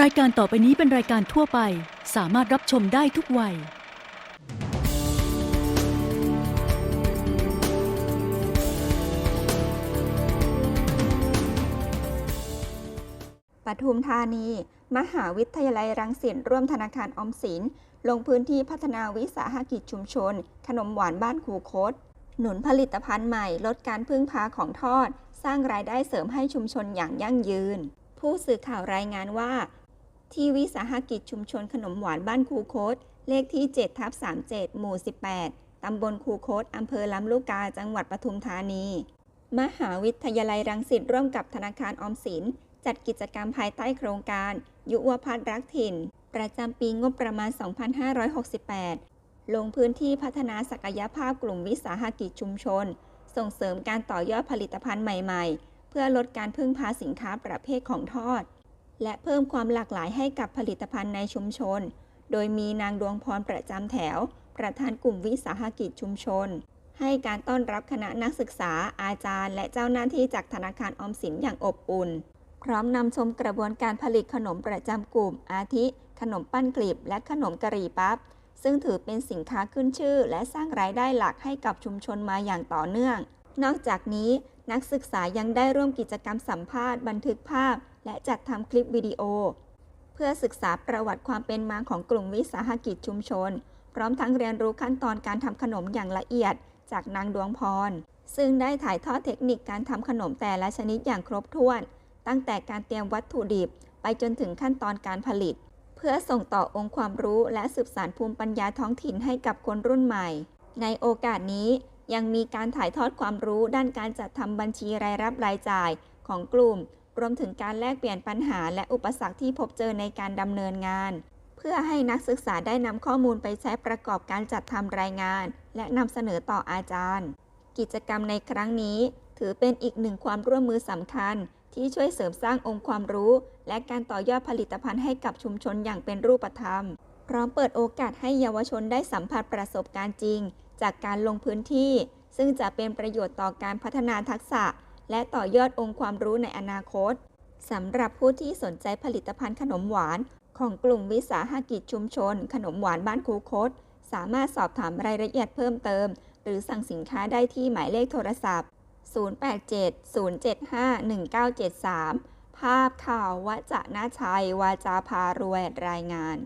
รายการต่อไปนี้เป็นรายการทั่วไป สามารถรับชมได้ทุกวัย ปทุมธานี มหาวิทยาลัยรังสิตร่วมธนาคารออมสิน ลงพื้นที่พัฒนาวิสาหกิจชุมชน ขนมหวานบ้านครูคดหนุนผลิตภัณฑ์ใหม่ลดการพึ่งพาของทอด สร้างรายได้เสริมให้ชุมชนอย่างยั่งยืน ผู้สื่อข่าวรายงานว่า ที่วิสาหกิจชุมชนขนมหวานบ้านคูโคดเลขที่7ทับ37 หมู่ 18 ตำบลคูโคดอำเภอลำลูกกา จังหวัดปทุมธานี มหาวิทยาลัยรังสิตร่วมกับธนาคารออมสิน จัดกิจกรรมภายใต้โครงการ ยุวพัฒน์รักถิ่น ประจำปีงบประมาณ 2568 ลงพื้นที่พัฒนาศักยภาพกลุ่มวิสาหกิจชุมชน ส่งเสริมการต่อยอดผลิตภัณฑ์ใหม่ ๆ เพื่อลดการพึ่งพาสินค้าประเภทของทอด และเพิ่มความหลากหลายให้กับผลิตภัณฑ์ในชุมชน โดยมีนางดวงพรประจำแถว ประธานกลุ่มวิสาหกิจชุมชน ให้การต้อนรับคณะนักศึกษาอาจารย์ และเจ้าหน้าที่จากธนาคารออมสินอย่างอบอุ่น พร้อมนำชมกระบวนการผลิตขนมประจำกลุ่ม อาทิ ขนมปั้นกลีบ และขนมกะหรี่ปั๊บ ซึ่งถือเป็นสินค้าขึ้นชื่อ และสร้างรายได้หลักให้กับชุมชนมาอย่างต่อเนื่อง นอกจากนี้นักศึกษายังได้ร่วมกิจกรรมสัมภาษณ์บันทึกภาพ และจัดทำคลิปวิดีโอ เพื่อศึกษาประวัติความเป็นมาของกลุ่มวิสาหกิจชุมชน พร้อมทั้งเรียนรู้ขั้นตอนการทำขนมอย่างละเอียด จากนางดวงพร ซึ่งได้ถ่ายทอดเทคนิคการทำขนมแต่ละชนิดอย่างครบถ้วน ตั้งแต่การเตรียมวัตถุดิบ ไปจนถึงขั้นตอนการผลิต เพื่อส่งต่อองค์ความรู้และสืบสานภูมิปัญญาท้องถิ่นให้กับคนรุ่นใหม่ ในโอกาสนี้ยังมีการถ่ายทอดความรู้ด้านการจัดทำบัญชีรายรับรายจ่ายของกลุ่ม รวมถึงการแลกเปลี่ยนปัญหาและอุปสรรคที่พบเจอในการดำเนินงาน เพื่อให้นักศึกษาได้นำข้อมูลไปใช้ประกอบการจัดทำรายงาน และนำเสนอต่ออาจารย์ กิจกรรมในครั้งนี้ ถือเป็นอีกหนึ่งความร่วมมือสำคัญ ที่ช่วยเสริมสร้างองค์ความรู้ และการต่อยอดผลิตภัณฑ์ให้กับชุมชนอย่างเป็นรูปธรรม พร้อมเปิดโอกาสให้เยาวชนได้สัมผัสประสบการณ์จริง จากการลงพื้นที่ ซึ่งจะเป็นประโยชน์ต่อการพัฒนาทักษะ และต่อยอดองค์ความรู้ในอนาคตสำหรับผู้ที่สนใจผลิตภัณฑ์ขนมหวาน ของกลุ่มวิสาหกิจชุมชน ขนมหวานบ้านคูคต สามารถสอบถามรายละเอียดเพิ่มเติม หรือสั่งสินค้าได้ที่หมายเลขโทรศัพท์ 087-075-1973 ภาพข่าววจนาชัย วาจาพารวยรายงาน